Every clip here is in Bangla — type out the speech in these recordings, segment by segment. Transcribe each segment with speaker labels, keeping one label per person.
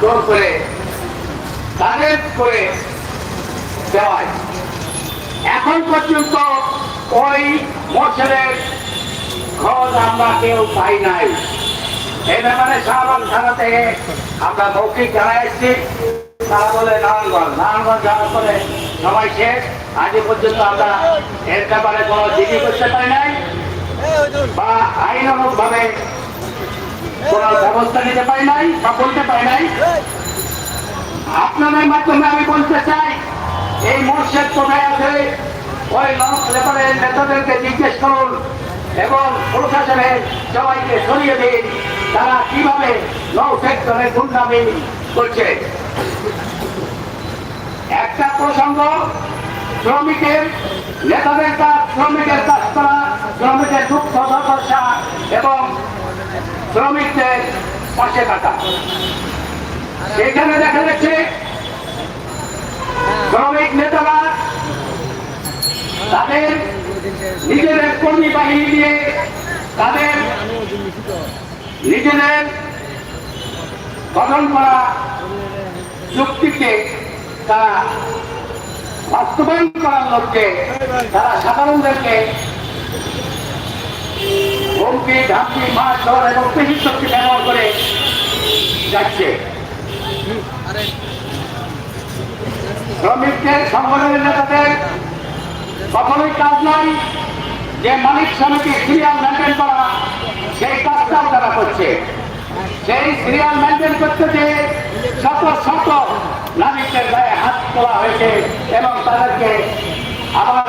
Speaker 1: জোর করে তাদের করে দেওয়ায়। এখন পর্যন্ত ওই মোর্শেদের খোঁজ আমরা কেউ পাই নাই। এই ব্যাপারে শাহবাগ থানা থেকে আমরা মৌখিক জানাই এসেছি। তারা বলে, নারায়ণগঞ্জ। নারায়ণগঞ্জ যাওয়ার পরে সবাই শেষ। আজ পর্যন্ত আমরা এর ব্যাপারে কোনো জিডি করতে পারি নাই। বা আইনানুক ভাবে আপনাদের মাধ্যমে আমি বলতে চাই, এই মোর্শেদ কোথায় আছে? ওই ব্যাপারে নেতাদেরকে জিজ্ঞেস করুন এবং প্রশাসনের সবাইকে সরিয়ে দিন, তারা কীভাবে নৌ সেক্টরে গুন্ডামি করছে। একটা প্রসঙ্গ, শ্রমিকের, নেতাদের কাজ, শ্রমিকের কাজ করা, শ্রমিকের দুঃখ শ্রমিকদের পাশে থাকা। সেখানে দেখা যাচ্ছে শ্রমিক নেতারা তাদের নিজেদের কর্মী বাহিনী দিয়ে তাদের নিজেদের গঠন করা চুক্তিকে তারা বাস্তবায়ন করার লক্ষ্যে তারা সাধারণদেরকে হুমকি ধামকি মাছ ধর এবং পেশি শক্তি ব্যবহার করে যাচ্ছে। শ্রমিকদের, সংগঠনের নেতাদের কখনোই কাজ নয় যে মালিক সমিতি সিরিয়াল মেনটেন করা, সেই কাজটাও তারা করছে। সেই সিরিয়াল মেনটেন করতে যে শত শত নাবিকদের গায়ে হাত তোলা হয়েছে এবং তাদেরকে আবার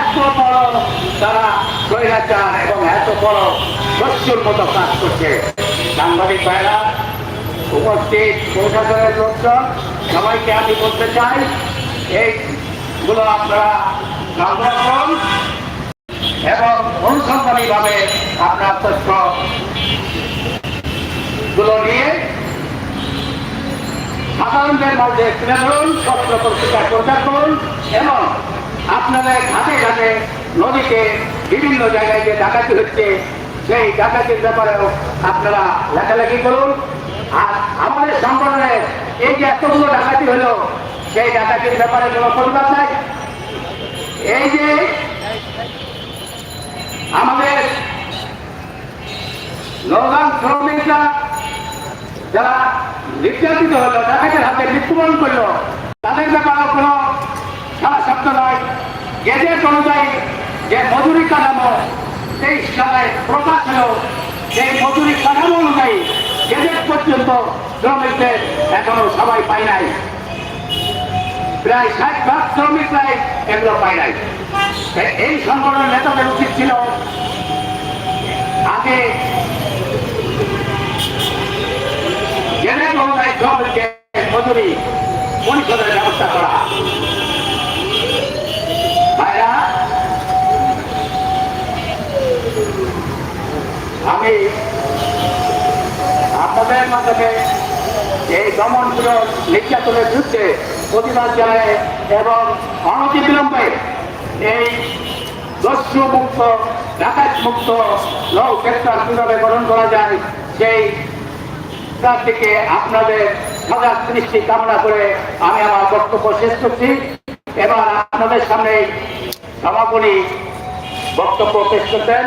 Speaker 1: এত বড় তারা স্বৈরাচার এবং এত বড় শস্যুর মতো কাজ করছে। সাংবাদিক ভাইরা, উপস্থিত প্রশাসনের লোকজন, সবাইকে আমি বলতে চাই এইগুলো আপনারা করুন এবং অনুসন্ধানী ভাবে আপনার তথ্যগুলো নিয়ে সাধারণদের মধ্যে তুলে সত্য পত্রিকা প্রচার করুন এবং আপনাদের ঘাটে ঘাটে নদীতে বিভিন্ন জায়গায় যে ডাকাতি হচ্ছে, সেই ডাকাতির ব্যাপারেও আপনারা লেখালেখি করুন। আর আমাদের সংগঠনের এই যে এতগুলো ডাকাতি হলো, সেই ডাকাতির ব্যাপারে কোনো প্রতিবাদ নাই। এই যে আমাদের নৌগান শ্রমিকরা যারা নির্যাতিত হলো ডাকাতের হাতে মৃত্যুবরণ করল, তাদের ব্যাপারেও কোনো গেজেট অনুযায়ী যে মজুরি কাঠামো, সেই সালে প্রকাশ হলো, সেই মজুরি কাঠামো অনুযায়ী গেজেট পর্যন্ত শ্রমিকদের এখনও সবাই পায় নাই। প্রায় ষাট ভাগ শ্রমিকরাই এগুলো পায় নাই। এই সংগঠনের নেতাদের উচিত ছিল আগে গেজেট অনুযায়ী শ্রমিককে মজুরি পরিশোধের ব্যবস্থা করা ভাইরা আমি আপনাদের এই দমন নির্যাতনের বিরুদ্ধে প্রতিবাদ জানায় এবং অনতিবিলম্বে এই দস্যু মুক্ত ডাকাত মুক্ত নৌ সেক্টর কীভাবে গ্রহণ করা যায়, সেই থেকে আপনাদের সজাগ দৃষ্টি কামনা করে আমি আমার বক্তব্য শেষ করছি। এবার আপনাদের সামনে সমাপনী বক্তব্য পেশ করতেন।